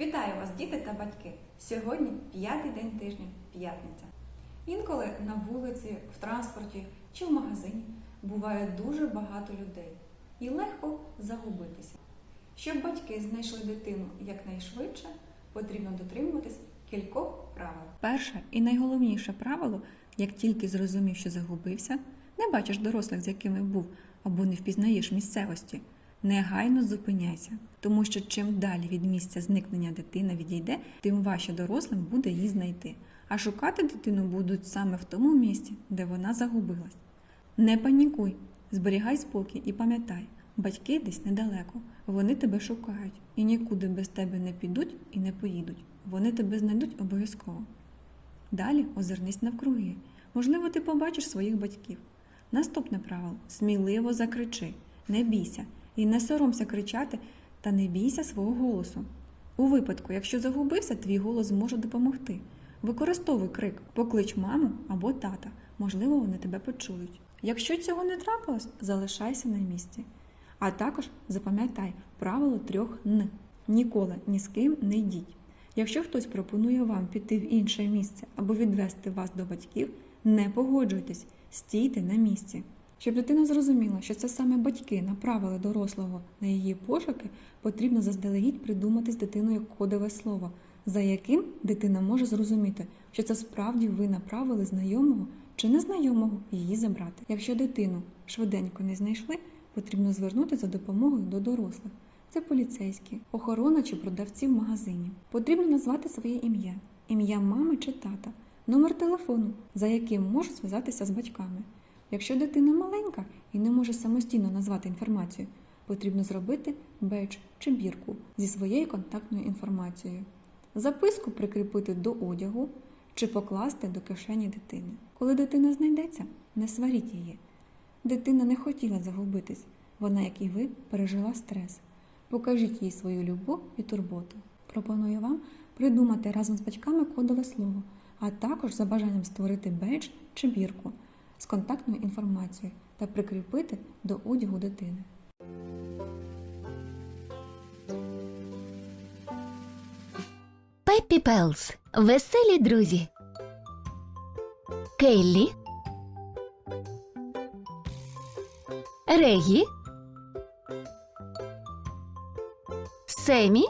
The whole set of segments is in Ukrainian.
Вітаю вас, діти та батьки! Сьогодні п'ятий день тижня, п'ятниця. Інколи на вулиці, в транспорті чи в магазині буває дуже багато людей і легко загубитися. Щоб батьки знайшли дитину якнайшвидше, потрібно дотримуватись кількох правил. Перше і найголовніше правило, як тільки зрозумів, що загубився, не бачиш дорослих, з якими був, або не впізнаєш місцевості. Негайно зупиняйся, тому що чим далі від місця зникнення дитина відійде, тим важче дорослим буде її знайти. А шукати дитину будуть саме в тому місці, де вона загубилась. Не панікуй, зберігай спокій і пам'ятай, батьки десь недалеко, вони тебе шукають і нікуди без тебе не підуть і не поїдуть. Вони тебе знайдуть обов'язково. Далі озирнись навкруги. Можливо, ти побачиш своїх батьків. Наступне правило сміливо закричи, не бійся і не соромся кричати та не бійся свого голосу. У випадку, якщо загубився, твій голос зможе допомогти. Використовуй крик, поклич маму або тата, можливо, вони тебе почують. Якщо цього не трапилось, залишайся на місці. А також запам'ятай правило трьох Н. Ніколи ні з ким не йдіть. Якщо хтось пропонує вам піти в інше місце або відвести вас до батьків, не погоджуйтесь, стійте на місці. Щоб дитина зрозуміла, що це саме батьки направили дорослого на її пошуки, потрібно заздалегідь придумати з дитиною кодове слово, за яким дитина може зрозуміти, що це справді ви направили знайомого чи незнайомого її забрати. Якщо дитину швиденько не знайшли, потрібно звернутися за допомогою до дорослих. Це поліцейські, охорона чи продавці в магазині. Потрібно назвати своє ім'я, ім'я мами чи тата, номер телефону, за яким можуть зв'язатися з батьками. Якщо дитина маленька і не може самостійно назвати інформацію, потрібно зробити бедж чи бірку зі своєю контактною інформацією. Записку прикріпити до одягу чи покласти до кишені дитини. Коли дитина знайдеться, не сваріть її. Дитина не хотіла загубитись, вона, як і ви, пережила стрес. Покажіть їй свою любов і турботу. Пропоную вам придумати разом з батьками кодове слово, а також за бажанням створити бедж чи бірку з контактною інформацією та прикріпити до одягу дитини. Пеппі Пелс. Веселі друзі. Келлі. Регі. Семі.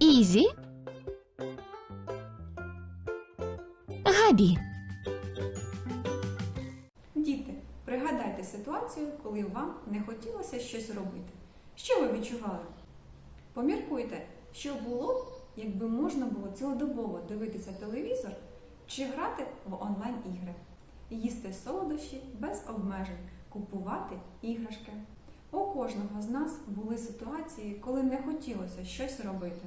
Ізі. Габі. Діти, пригадайте ситуацію, коли вам не хотілося щось робити. Що ви відчували? Поміркуйте, що було, б, якби можна було цілодобово дивитися телевізор чи грати в онлайн-ігри, їсти солодощі без обмежень, купувати іграшки. У кожного з нас були ситуації, коли не хотілося щось робити.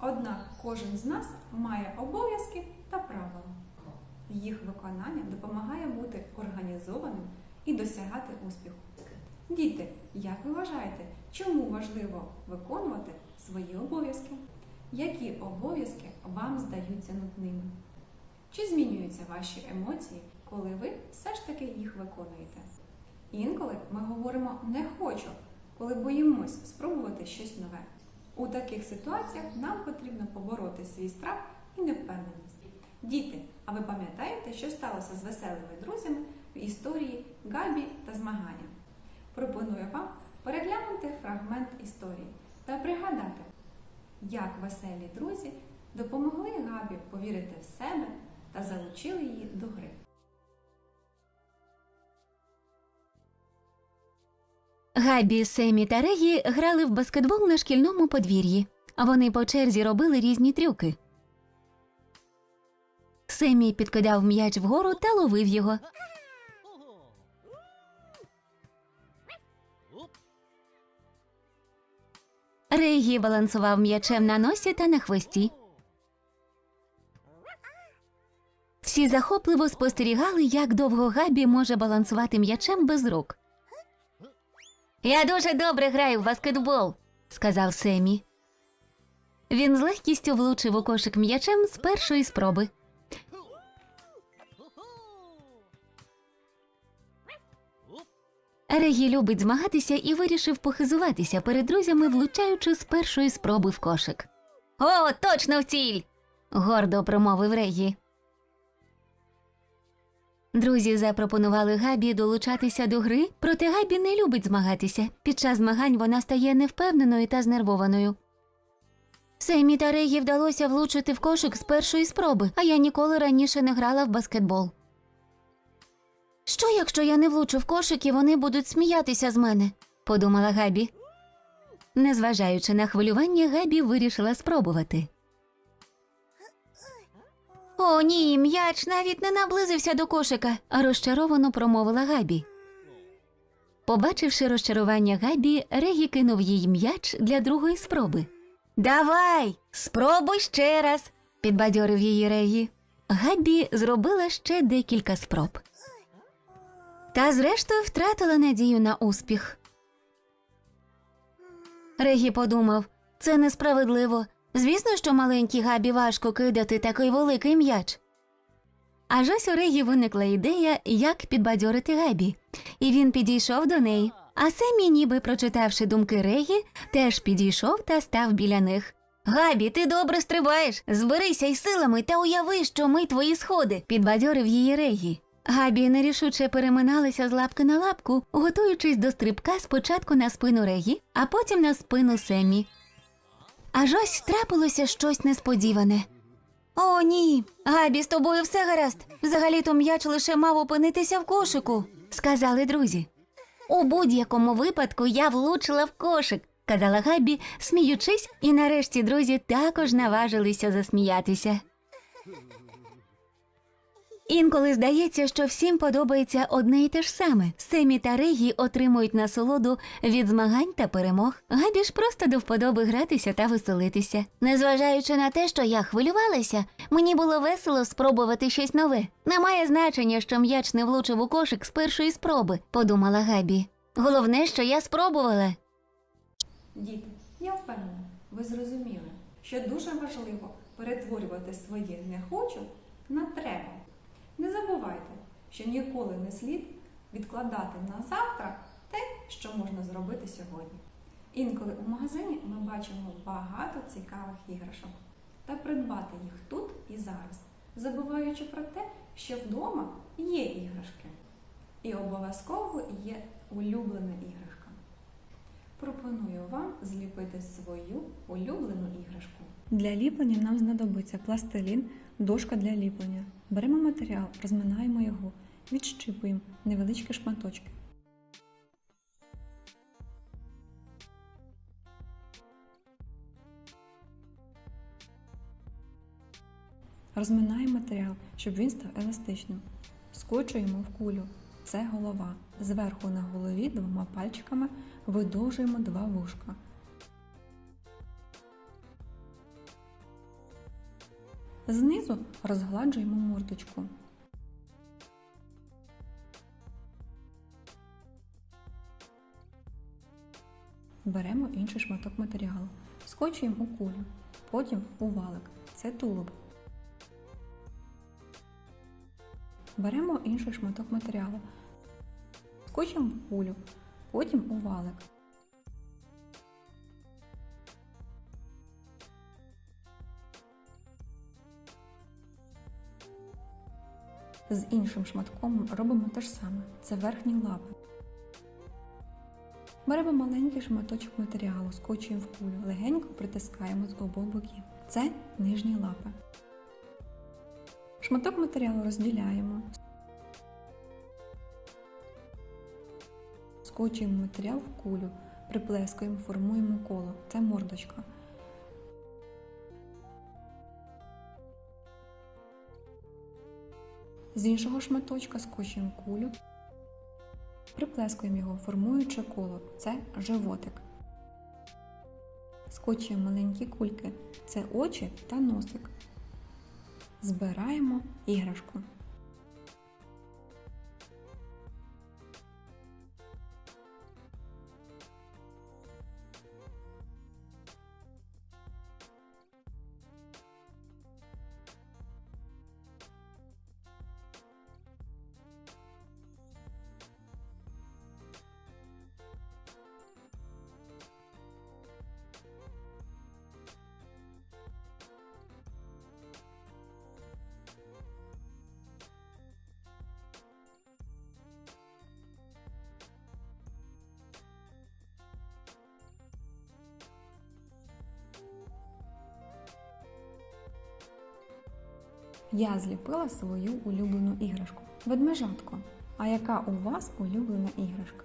Однак кожен з нас має обов'язки та правила. Їх виконання допомагає бути організованим і досягати успіху. Діти, як ви вважаєте, чому важливо виконувати свої обов'язки? Які обов'язки вам здаються нудними? Чи змінюються ваші емоції, коли ви все ж таки їх виконуєте? Інколи ми говоримо не хочу, коли боїмось спробувати щось нове. У таких ситуаціях нам потрібно побороти свій страх і невпевненість. Діти, а ви пам'ятаєте, що сталося з веселими друзями в історії Габі та змагання? Пропоную вам переглянути фрагмент історії та пригадати, як веселі друзі допомогли Габі повірити в себе та залучили її до гри. Габі, Семі та Регі грали в баскетбол на шкільному подвір'ї. Вони по черзі робили різні трюки. Семі підкидав м'яч вгору та ловив його. Регі балансував м'ячем на носі та на хвості. Всі захопливо спостерігали, як довго Габі може балансувати м'ячем без рук. Я дуже добре граю в баскетбол, сказав Семі. Він з легкістю влучив у кошик м'ячем з першої спроби. Регі любить змагатися і вирішив похизуватися перед друзями, влучаючи з першої спроби в кошик. О, точно в ціль! гордо промовив Регі. Друзі запропонували Габі долучатися до гри, проте Габі не любить змагатися. Під час змагань вона стає невпевненою та знервованою. Семі та Регі вдалося влучити в кошик з першої спроби, а я ніколи раніше не грала в баскетбол. Що, якщо я не влучу в кошик і вони будуть сміятися з мене? подумала Габі. Незважаючи на хвилювання, Габі вирішила спробувати. О, ні, м'яч навіть не наблизився до кошика, розчаровано промовила Габі. Побачивши розчарування Габі, Регі кинув їй м'яч для другої спроби. Давай, спробуй ще раз, підбадьорив її Регі. Габі зробила ще декілька спроб. Та зрештою втратила надію на успіх. Регі подумав, це несправедливо. Звісно, що маленькій Габі важко кидати такий великий м'яч. Аж ось у Регі виникла ідея, як підбадьорити Габі, і він підійшов до неї. А Семі, ніби прочитавши думки Регі, теж підійшов та став біля них. Габі, ти добре стрибаєш. Зберися із силами та уяви, що ми твої сходи, підбадьорив її Регі. Габі нерішуче переминалися з лапки на лапку, готуючись до стрибка спочатку на спину Регі, а потім на спину Семі. Аж ось трапилося щось несподіване. О, ні, Габі, з тобою все гаразд. Взагалі-то м'яч лише мав опинитися в кошику, сказали друзі. У будь-якому випадку я влучила в кошик, казала Габі, сміючись, і нарешті друзі також наважилися засміятися. Інколи здається, що всім подобається одне і те ж саме. Семі та Регі отримують насолоду від змагань та перемог. Габі ж просто до вподоби гратися та веселитися. Незважаючи на те, що я хвилювалася, мені було весело спробувати щось нове. Немає значення, що м'яч не влучив у кошик з першої спроби, подумала Габі. Головне, що я спробувала. Діти, я впевнена, ви зрозуміли, що дуже важливо перетворювати своє не хочу на треба. Не забувайте, що ніколи не слід відкладати на завтра те, що можна зробити сьогодні. Інколи у магазині ми бачимо багато цікавих іграшок та придбати їх тут і зараз, забуваючи про те, що вдома є іграшки. І обов'язково є улюблена іграшка. Пропоную вам зліпити свою улюблену іграшку. Для ліплення нам знадобиться пластилін, дошка для ліплення. Беремо матеріал, розминаємо його, відщипуємо невеличкі шматочки. Розминаємо матеріал, щоб він став еластичним. Скочуємо в кулю. Це голова. Зверху на голові двома пальчиками видовжуємо два вушка. Знизу розгладжуємо мордочку. Беремо інший шматок матеріалу. Скочуємо у кулю. Потім у валик. Це тулуб. Беремо інший шматок матеріалу. Скочуємо в кулю. Потім у валик. З іншим шматком робимо те ж саме. Це верхні лапи. Беремо маленький шматочок матеріалу, скочуємо в кулю, легенько притискаємо з обох боків. Це нижні лапи. Шматок матеріалу розділяємо. Скочуємо матеріал в кулю, приплескуємо, формуємо коло. Це мордочка. З іншого шматочка скочуємо кулю, приплескуємо його, формуючи коло. Це животик. Скочуємо маленькі кульки. Це очі та носик. Збираємо іграшку. Я зліпила свою улюблену іграшку. Ведмежатко. А яка у вас улюблена іграшка?